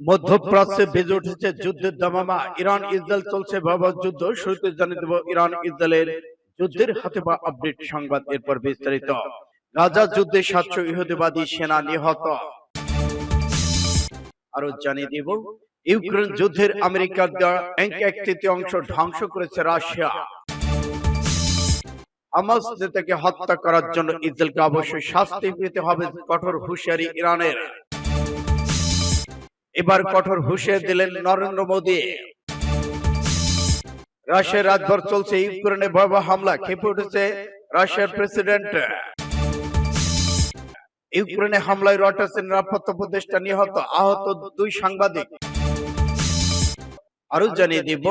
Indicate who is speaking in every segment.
Speaker 1: মধ্যপ্রাচ্যে বেজে উঠেছে যুদ্ধের দামামা। ইরান ইসরায়েল চলছে ভয়াবহ যুদ্ধ শুরুতে জানিয়ে দেব ইরান ইসরায়েলের যুদ্ধের হাতে বা আপডেট সংবাদ এরপর বিস্তারিত। গাজা যুদ্ধে সাতশো ইহুদিবাদী সেনা নিহত। আরও জানিয়ে দিব ইউক্রেন যুদ্ধের আমেরিকার দেওয়া এক এক তৃতীয়াংশ ধ্বংস করেছে রাশিয়া। হামাস নেতাকে হত্যা করার জন্য ইসরায়েলকে অবশ্যই শাস্তি পেতে হবে কঠোর হুঁশিয়ারি ইরানের। এবার কঠোর হুঁশিয়ারি দিলেন নরেন্দ্র মোদী। রাশিয়ার রাতভর চলছে ইউক্রেনে ভয়াবহ হামলা, খেপে উঠেছে রাশিয়ার প্রেসিডেন্ট। ইউক্রেনে হামলায় রয়টার্সের নিরাপত্তা উপদেষ্টা নিহত, আহত দুই সাংবাদিক। আরও জানিয়ে দিব,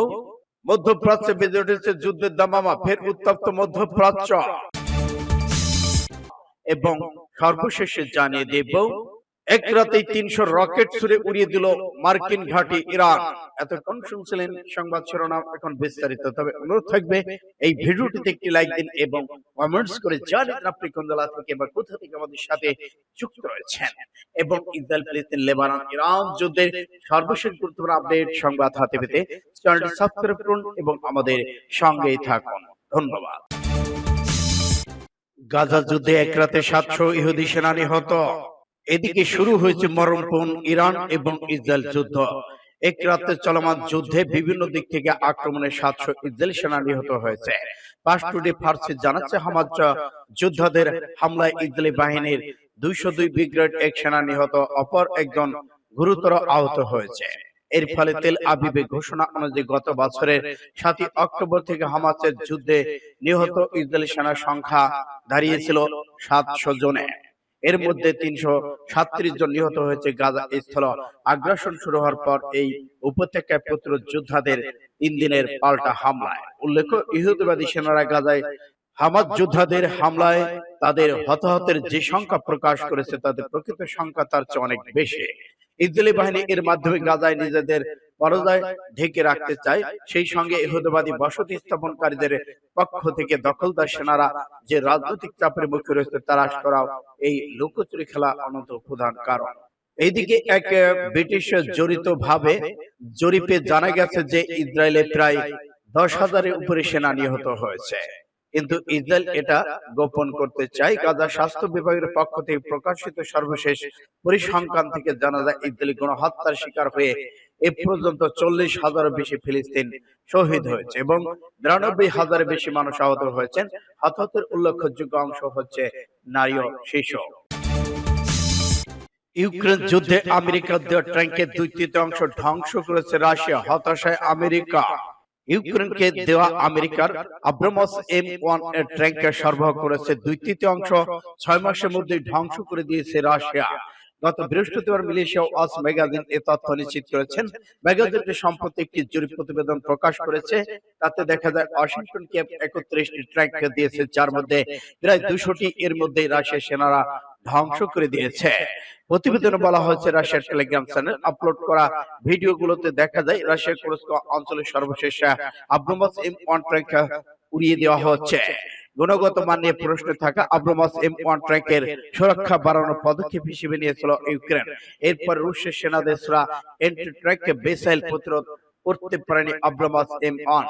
Speaker 1: মধ্যপ্রাচ্যে বেজে উঠেছে যুদ্ধের দামামা, ফের উত্তপ্ত মধ্যপ্রাচ্য। এবং সর্বশেষে জানিয়ে দেব এক রাতেই তিনশো রকেট ছুড়ে উড়িয়ে দিল মার্কিন ঘাঁটি ইরান। এতক্ষণ শুনছিলেন সংবাদ শিরোনাম, এখন বিস্তারিত। তবে অনুরোধ থাকবে, এই ভিডিওটিতে একটি লাইক দিন এবং কমেন্টস করে জানেন আপনি কোন জেলা থেকে বা কোথা থেকে আমাদের সাথে যুক্ত রয়েছেন। এবং ইসরায়েল, ফিলিস্তিন, লেবানন, ইরান যুদ্ধের সর্বশেষ গুরুত্বপূর্ণ আপডেট সংবাদ হাতে পেতে চ্যানেলটি সাবস্ক্রাইব করুন এবং আমাদের সঙ্গেই থাকুন। ধন্যবাদ। গাজা যুদ্ধে এক রাতে সাতশো ইহুদি সেনা নিহত। এদিকে শুরু হয়েছে মরণপণ ইরান এবং ইসরায়েল যুদ্ধ। এক রাতে চলমান যুদ্ধে বিভিন্ন দিক থেকে আক্রমণে সাতশো ইসরায়েল সেনা নিহত হয়েছে। পাস টুডে ফার্সি জানাচ্ছে হামাজ যোদ্ধাদের হামলায় ইসরায়েলি বাহিনীর দুইশো দুই ব্রিগেড এক সেনা নিহত অপর একজন গুরুতর আহত হয়েছে। এর ফলে তেল আবিবে ঘোষণা অনুযায়ী গত বছরের সাতই অক্টোবর থেকে হামাসের যুদ্ধে নিহত ইসরায়েলি সেনার সংখ্যা দাঁড়িয়েছিল সাতশো জনে এর মধ্যে তিনশো সাত্রিশ জন নিহত হয়েছে গাজা স্থল। আগ্রাসন শুরু হওয়ার পর এই উপত্যকায় পুত্র যোদ্ধাদের তিন দিনের পাল্টা হামলায়। উল্লেখ্য ইহুদিবাদী সেনারা গাজায় হামাদ যোদ্ধাদের হামলায় তাদের হতাহতের যে সংখ্যা প্রকাশ করেছে তাদের প্রকৃত সংখ্যা তার চেয়ে অনেক বেশি। ইসরায়েলি বাহিনী এর মাধ্যমে গাজায় নিজেদের পরদায় ঢেকে রাখতে চায়, সেই সঙ্গে ইহুদবাদী বসতি স্থাপনকারীদের পক্ষ থেকে দখলদার সেনারা যে রাজনৈতিক চাপের মুখে রয়েছে তারাশ করাও এই লুকোচুরি খেলা অনন্ত প্রধান কারণ। এইদিকে এক ব্রিটিশ জড়িত ভাবে জরিপে জানা গেছে যে ইসরায়েলে প্রায় দশ হাজারের উপরে সেনা নিহত হয়েছে। কিন্তু ইসরায়েল এটা গোপন করতে চায়, গাজা স্বাস্থ্য বিভাগের পক্ষ থেকে প্রকাশিত সর্বশেষ পরিসংখ্যান থেকে জানা যায়, ইসরায়েলি গণহত্যার শিকার হয়ে এ পর্যন্ত চল্লিশ হাজারের বেশি ফিলিস্তিন শহীদ হয়েছে এবং বিরানব্বই হাজারের বেশি মানুষ আহত হয়েছেন। হতাহতের উল্লেখযোগ্য অংশ হচ্ছে নারী শিশু। ইউক্রেন যুদ্ধে আমেরিকার দেওয়া ট্যাঙ্কের দুই তৃতীয়াংশ ধ্বংস করেছে রাশিয়া। হতাশায় আমেরিকা। ইউক্রেনকে দেওয়া আমেরিকার আব্রামস এম ওয়ানের ট্যাঙ্কের সরবরাহ করেছে। দুই তৃতীয়াংশ ছয় মাসের মধ্যে ধ্বংস করে দিয়েছে রাশিয়া। গত বৃহস্পতিবার মালয়েশিয়া ওয়াচ ম্যাগাজিন এ তথ্য নিশ্চিত করেছেন ম্যাগাজিনটি সম্প্রতি একটি জরিপ প্রতিবেদন প্রকাশ করেছে তাতে দেখা যায় ওয়াশিংটন ওয়াশিংটনকে একত্রিশটি ট্র্যাক দিয়েছে যার মধ্যে প্রায় দুশোটি এর মধ্যে রাশিয়ার সেনারা ধ্বংস করে দিয়েছে প্রতিবেদনে বলা হয়েছে রাশিয়ার টেলিগ্রাম চ্যানেল আপলোড করা ভিডিওগুলোতে দেখা যায় রাশিয়ার কুরস্ক অঞ্চলের সর্বশেষ আব্রামাস এম ওয়ান ট্র্যাক উড়িয়ে দেওয়া হচ্ছে গুণগত মান নিয়ে প্রশ্ন থাকা আব্রামাস এম ওয়ান ট্র্যাকের সুরক্ষা বাড়ানোর পদক্ষেপ হিসেবে নিয়েছিল ইউক্রেন এরপর রুশের সেনাদেশরা এন্টি ট্র্যাককে বেসাইল প্রতিরোধ করতে পারেনি আব্রামাস এম অন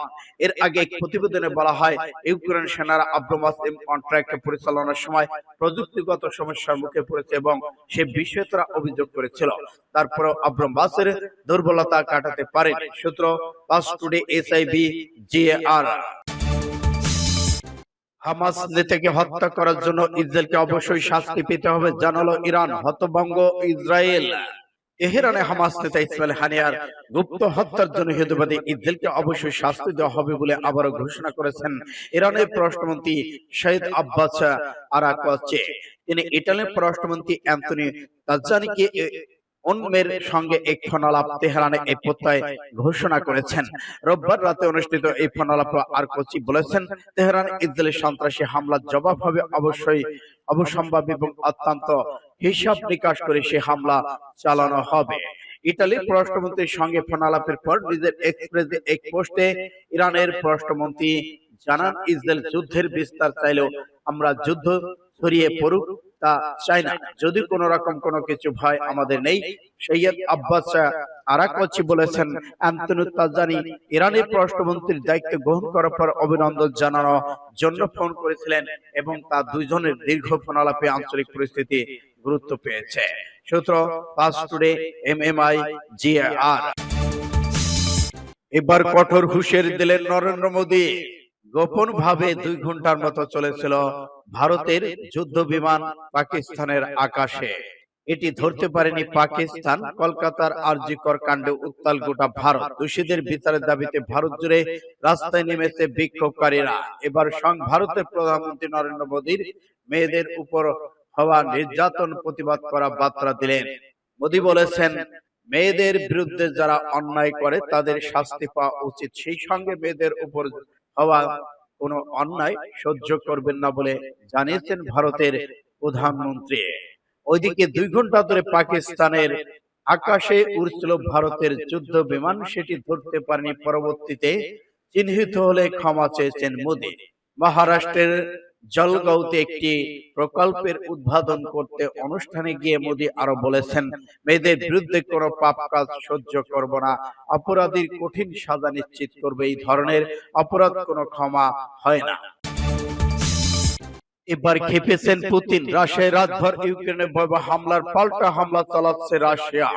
Speaker 1: এর আগে এক প্রতিবেদনে বলা হয় ইউক্রেন সেনারা আব্রামাস এম অন ট্র্যাক পরিচালনার সময় প্রযুক্তিগত সমস্যার মুখে পড়েছে এবং সে বিষয়ে তারা অভিযোগ করেছিল। তারপরেও আব্রামাসের দুর্বলতা কাটাতে পারেনি। সূত্র Pars Today SIB GAR Hamas নেতাকে হত্যা করার জন্য ইসরায়েলকে অবশ্যই শাস্তি পেতে হবে, জানালো ইরান হতভঙ্গ ইসরায়েল। তেহরানে হামাস নেতা ইসমাইল হানিয়ার গুপ্ত হত্যার জন্য হেতুবাদী ইসরায়েলকে অবশ্যই শাস্তি দেওয়া হবে বলে আবারও ঘোষণা করেছেন ইরানের পররাষ্ট্রমন্ত্রী শহীদ আব্বাস আরাকোয়াচে তিনি ইটালির পররাষ্ট্রমন্ত্রী অ্যান্টনি তাজ্জানিকে অন্যের সঙ্গে এক ফোনালাপ তেহরানে এই প্রত্যয় ঘোষণা করেছেন। রোববার রাতে অনুষ্ঠিত এই ফোনালাপ আর কোচি বলেছেন, তেহরান ইসরায়েলের সন্ত্রাসী হামলার জবাব হবে অবশ্যই অবসম্ভাব এবং অত্যন্ত হিসাব নিকাশ করে সে হামলা চালানো হবে। ইতালির পররাষ্ট্রমন্ত্রীর সঙ্গে ফোনালাপের পর নিজের এক্সপ্রেসে এক পোস্টে ইরানের পররাষ্ট্রমন্ত্রী জানান, ইসরায়েল যুদ্ধের বিস্তার চাইলেও আমরা যুদ্ধ ছড়িয়ে পড়ুক। তা চাই না। যদি কোন রকম কোনো কিছু ভয় আমাদের নেই, সৈয়দ আব্বাস আরাকচি বলেছেন তাজানি পররাষ্ট্রমন্ত্রীর দায়িত্ব গ্রহণ করার পর অভিনন্দন জানানোর জন্য ফোন করেছিলেন এবং তার দুইজনের দীর্ঘ ফোনালাপে আঞ্চলিক পরিস্থিতি গুরুত্ব পেয়েছে। সূত্র Pars Today M M I G R এবার কঠোর হুঁশিয়ারি দিলেন নরেন্দ্র মোদী। গোপন ভাবে দুই ঘণ্টার মতো চলেছিল ভারতের যুদ্ধ বিমান পাকিস্তানের আকাশে। এটি ধরতে পারেনি পাকিস্তান কলকাতার আরজিকর কাণ্ডে উত্তাল গোটা ভারত। দোষীদের বিচারের দাবিতে ভারত জুড়ে রাস্তায় নেমেছে বিক্ষোভকারীরা। এবার সং ভারতের প্রধানমন্ত্রী নরেন্দ্র মোদীর মেয়েদের উপর হওয়া নির্যাতন প্রতিবাদ করা বার্তা দিলেন। মোদী বলেছেন মেয়েদের বিরুদ্ধে যারা অন্যায় করে তাদের শাস্তি পাওয়া উচিত। সেই সঙ্গে মেয়েদের উপর হওয়া কোন অন্যায় সহ্য করবেন না বলে জানিয়েছেন ভারতের প্রধানমন্ত্রী। ওইদিকে দুই ঘণ্টা ধরে পাকিস্তানের আকাশে উড়ছিল ভারতের যুদ্ধ বিমান, সেটি ধরতে পারেনি পরবর্তীতে। চিহ্নিত হলে ক্ষমা চেয়েছেন মোদী। মহারাষ্ট্রের জলগাঁওতে একটি প্রকল্পের উদ্বোধন করতে অনুষ্ঠানে গিয়ে মোদী আরও বলেছেন মেয়েদের বিরুদ্ধে কোনো পাপ কাজ সহ্য করব না। অপরাধীর কঠিন সাজা নিশ্চিত করবে এই ধরনের অপরাধ কোনো ক্ষমা হয় না। এবার খেপেছেন পুতিন রাশিয়ায় রাতভর ইউক্রেনে ভয়াবহ হামলার পাল্টা হামলা চালাচ্ছে রাশিয়া।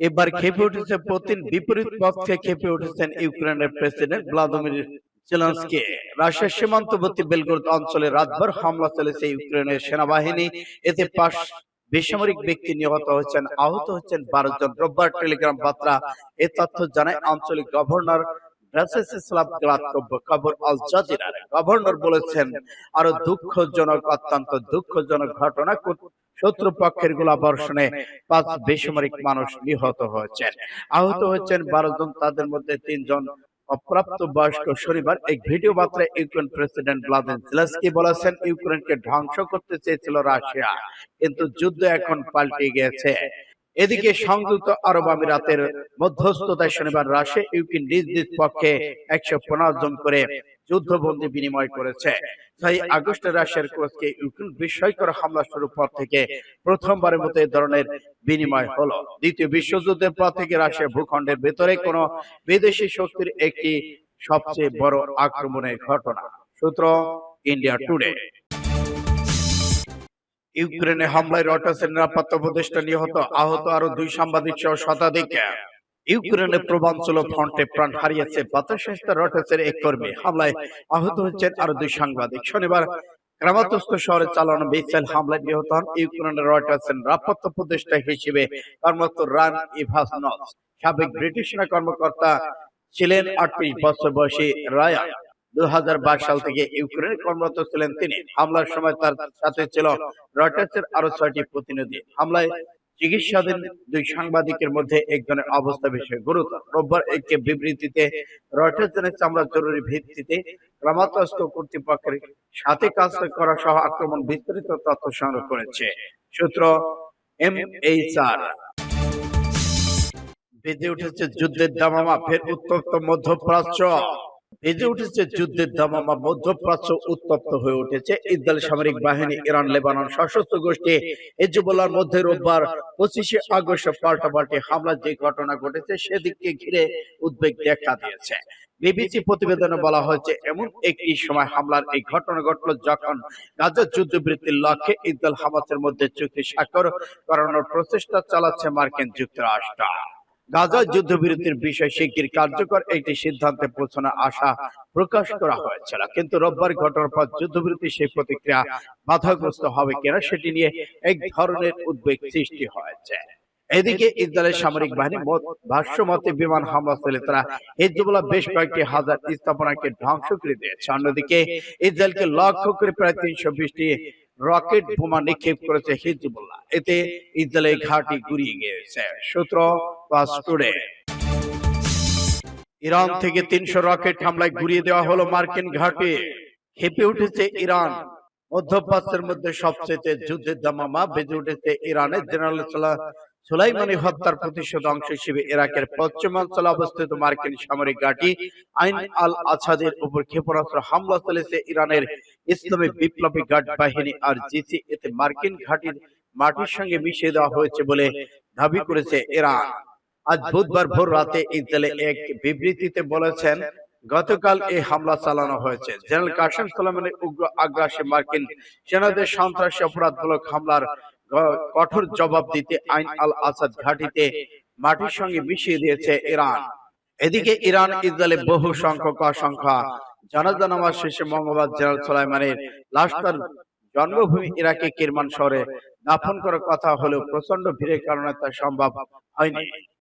Speaker 1: এবার খেপে উঠেছে পুতিন বিপরীত পক্ষে খেপে উঠেছেন ইউক্রেনের প্রেসিডেন্ট ভ্লাদিমির জেলেনস্কি, রাশিয়ার সীমান্তবর্তী বেলগোরদ অঞ্চলে রাতভর হামলা চলেছে ইউক্রেনের সেনাবাহিনী। এতে পাঁচ বেসামরিক ব্যক্তি নিহত হয়েছেন, আহত বারো জন। রোববার টেলিগ্রাম বার্তা এ তথ্য জানায়, আঞ্চলিক গভর্নর গভর্নর বলেছেন, আরও দুঃখজনক, অত্যন্ত দুঃখজনক ঘটনা কো- শত্রু পক্ষের গোলা বর্ষণে পাঁচ বেসামরিক মানুষ নিহত হয়েছেন। আহত হয়েছেন বারো জন, তাদের মধ্যে তিনজন অপ্রাপ্ত বয়স্ক শনিবার এক ভিডিও বার্তায় ইউক্রেন প্রেসিডেন্ট ভ্লাদিমির জেলেনস্কি বলেছেন, ইউক্রেনকে ধ্বংস করতে চেয়েছিল রাশিয়া, কিন্তু যুদ্ধ এখন পাল্টে গিয়েছে। এদিকে সংযুক্ত আরব আমিরাতের মধ্যস্থতায় শনিবার রাশে ইউক্রেন নিজ নিজ পক্ষে একশো পনেরো জন করে যুদ্ধবন্দী বিনিময় করেছে। তাই আগস্টে রাশিয়ার কোচকে ইউক্রেন বিস্ময়কর হামলা শুরুর পর থেকে প্রথমবারের মতো এই ধরনের বিনিময় হলো। দ্বিতীয় বিশ্বযুদ্ধের পর থেকে রাশিয়া ভূখণ্ডের ভেতরে কোন বিদেশি শক্তির একটি সবচেয়ে বড় আক্রমণের ঘটনা। সূত্র ইন্ডিয়া টুডে। ইউক্রেনে হামলায় রটাসের নিরাপত্তা উপদেষ্টা নিহত, আহত আরও দুই সাংবাদিক সহ শতাধিক। ইউক্রেনের পূর্বাঞ্চল ফ্রন্টে প্রাণ হারিয়েছে বার্তা সংস্থা রটাসের এক কর্মী। হামলায় আহত হচ্ছেন আরও দুই সাংবাদিক। শনিবার গ্রামাতস্থ শহরে চালানো মিসাইল হামলায় নিহত হন ইউক্রেনের রয়টার্সের নিরাপত্তা উপদেষ্টা হিসেবে কর্মরত রান ইভাসনস। সাবেক ব্রিটিশ কর্মকর্তা ছিলেন আটত্রিশ বছর বয়সী রায়া দু সাল থেকে ইউক্রেনে কর্মরত ছিলেন তিনি। হামলার সময় তার সাথে ছিল রয়টার্সের আরও ছয়টি প্রতিনিধি। হামলায় চিকিৎসাধীন দুই সাংবাদিকের মধ্যে একজনের অবস্থা বেশি গুরুতর। রোববার একটি বিবৃতিতে রয়টার্স জানিয়েছে আমরা জরুরি ভিত্তিতে গ্রামাতস্থ কর্তৃপক্ষের সাথে কাজ করা সহ আক্রমণ বিস্তারিত তথ্য সংগ্রহ করেছে। সূত্র এম এইচ আর বেজে উঠেছে যুদ্ধের দামামা ফের উত্তপ্ত মধ্যপ্রাচ্য। বেজে উঠেছে যুদ্ধের দামামা মধ্যপ্রাচ্য উত্তপ্ত হয়ে উঠেছে। ইসরায়েল সামরিক বাহিনী, ইরান, লেবানন সশস্ত্র গোষ্ঠী, হিজবুল্লাহর মধ্যে রোববার পঁচিশে আগস্ট পাল্টাপাল্টি হামলার যে ঘটনা ঘটেছে, সেদিককে ঘিরে উদ্বেগ দেখা দিয়েছে। বিবিসি প্রতিবেদনে বলা হয়েছে, এমন একটি সময় হামলার এই ঘটনা ঘটল যখন গাজার যুদ্ধবৃত্তির লক্ষ্যে ইসরায়েল হামাসের মধ্যে চুক্তি স্বাক্ষর করানোর প্রচেষ্টা চালাচ্ছে মার্কিন যুক্তরাষ্ট্র। গাজা যুদ্ধবিরতির বিষয় শিগগির কার্যকর একটি সিদ্ধান্তে পৌঁছানোর আশা প্রকাশ করা হয়েছিল কিন্তু রোববার ঘটনার পর যুদ্ধবিরতি সেই প্রতিক্রিয়া বাধাগ্রস্ত হবে কিনা সেটি নিয়ে এক ধরনের উদ্বেগ সৃষ্টি হয়েছে। এদিকে ইসরায়েলের সামরিক বাহিনী মত- ভাষ্যমতে বিমান হামলা চলে তারা হিজবুল্লাহ বেশ কয়েকটি হাজার স্থাপনাকে ধ্বংস করে দিয়েছে। অন্যদিকে ইসরায়েলকে লক্ষ্য করে প্রায় তিনশো বিশটি রকেট বোমা নিক্ষেপ করেছে হিজবুল্লাহ। এতে ইসরায়েলের ঘাঁটি গুড়িয়ে গিয়েছে। সূত্র টুডে ইরান থেকে তিনশো রকেট হামলায় গুড়িয়ে দেওয়া হলো মার্কিন ঘাঁটি। খেপে উঠেছে ইরান। মধ্যপ্রাচ্যের মধ্যে সবচেয়ে যুদ্ধের দামামা বেজে উঠেছে ইরানের জেনারেল সুলাইমানি হত্যার প্রতিশোধ অংশ হিসেবে ইরাকের পশ্চিমাঞ্চলে অবস্থিত মার্কিন সামরিক ঘাঁটি আইন আল আছাদের উপর ক্ষেপণাস্ত্র হামলা চলেছে ইরানের ইসলামী বিপ্লবী গার্ড বাহিনী আর জিসি। এতে মার্কিন ঘাঁটির মাটির সঙ্গে মিশিয়ে দেওয়া হয়েছে বলে দাবি করেছে ইরান। আজ বুধবার ভোর রাতে ইসরায়েলে এক বিবৃতিতে বলেছেন, গতকাল এই হামলা চালানো হয়েছে। জেনারেল কাসেম সোলেমানের উগ্র আগ্রাসী মার্কিন সেনাদের সন্ত্রাসী অপরাধমূলক হামলার কঠোর জবাব দিতে আইন আল আসাদ ঘাটিতে মাটির সঙ্গে মিশিয়ে দিয়েছে ইরান। এদিকে ইরান ইসরায়েলে বহু সংখ্যক অসংখ্য জানাজা নামাজ শেষে মঙ্গলবার জেনারেল সোলাইমানের লাশ তার জন্মভূমি ইরাকে কিরমান শহরে দাফন করার কথা হলেও প্রচণ্ড ভিড়ের কারণে তা সম্ভব হয়নি।